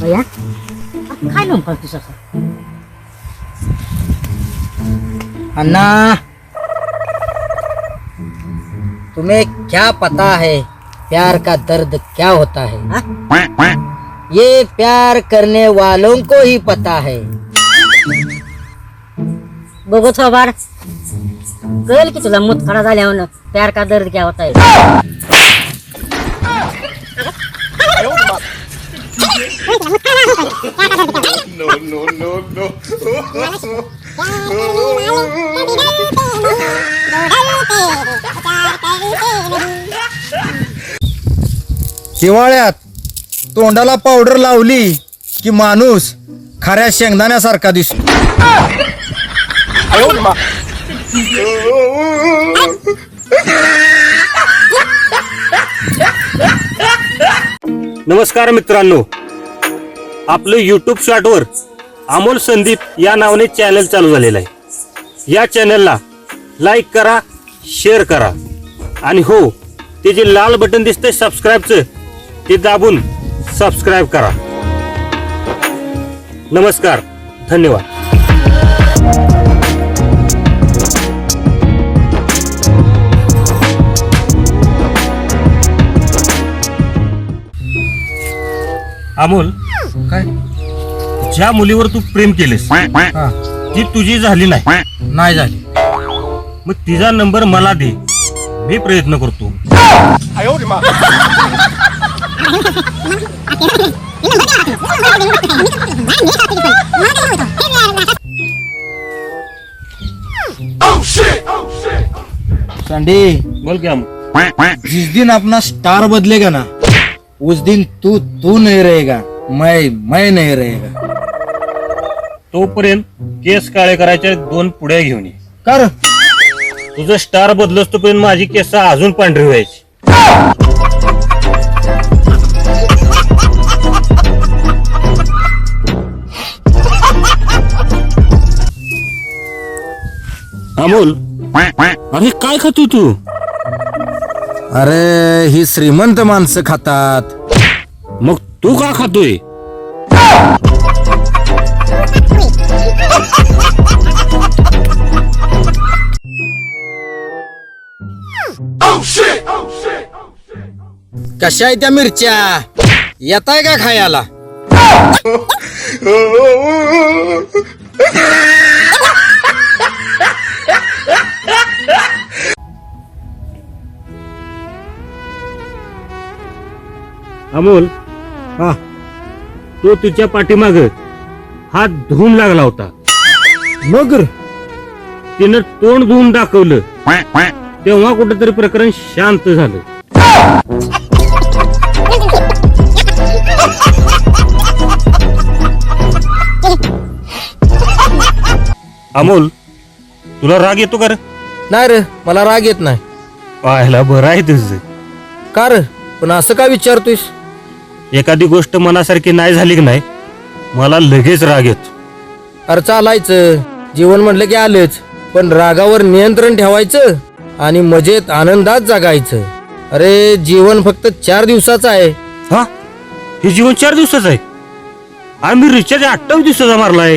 भैया काय लोन करतोस असं अन्ना तुम्हें क्या पता है प्यार का दर्द क्या होता है हा? ये प्यार करने वालों को ही पता है बघू थोबार कळेल की तुला मुतखडा झाल्यावर प्यार का दर्द क्या होता है हिवाळ्यात तोंडाला पावडर लावली की माणूस खऱ्या शेंगदाण्यासारखा दिसतो. नमस्कार मित्रांनो. आपलं यूट्यूब शॉर्टवर अमोल संदीप या नावाने चॅनल चालू झालेलं आहे. या चॅनलला लाईक करा शेअर करा. आणि हो ते जे लाल बटन दिसतंय सबस्क्राईबचं ते दाबून सबस्क्राईब करा. नमस्कार धन्यवाद. अमोल काय? ज्या मुलीवर तू प्रेम केलेस हा. ती तुझी झाली नाही. नाही झाली. मग तिचा नंबर मला दे. मी प्रयत्न करतो. संडे बोल जिस दिन अपना स्टार बदलेगा ना उस दिन तू तू नहीं रहेगा. मैं मैं नहीं रहेगा तोपर्यंत केस काळे करायच्या दोन पुड्या घेऊन ये. कर. तुझं स्टार बदलस तोपर्यंत माझी केस अजून पांढरी व्हायची. अमोल अरे काय खातो तू? अरे ही श्रीमंत माणसं खातात. मग तू का खातोय? कशा आहे त्या मिरच्या? येताय का खायला? अमोल हा. तो तिच्या पाठीमाग हात धुवून लागला होता. मग तिनं तोंड धुवून दाखवलं. तेव्हा कुठेतरी प्रकरण शांत झालं. अमोल तुला राग येतो का रे? नाही रे मला राग येत नाही. पाहायला बरं आहे तुझं. का रे? पण असं का विचारतोयस? एखादी गोष्ट मनासारखी नाही झाली की नाही मला लगेच राग येतो. अरे चालायचं. जीवन म्हटलं की आलंच. पण रागावर नियंत्रण ठेवायचं आणि मजेत आनंदात जगायचं. अरे जीवन फक्त चार दिवसाचं आहे. हा? हे जीवन चार दिवसाचं आहे? आम्ही रिचार्ज अठ्ठावीस दिवसाचा मारलाय.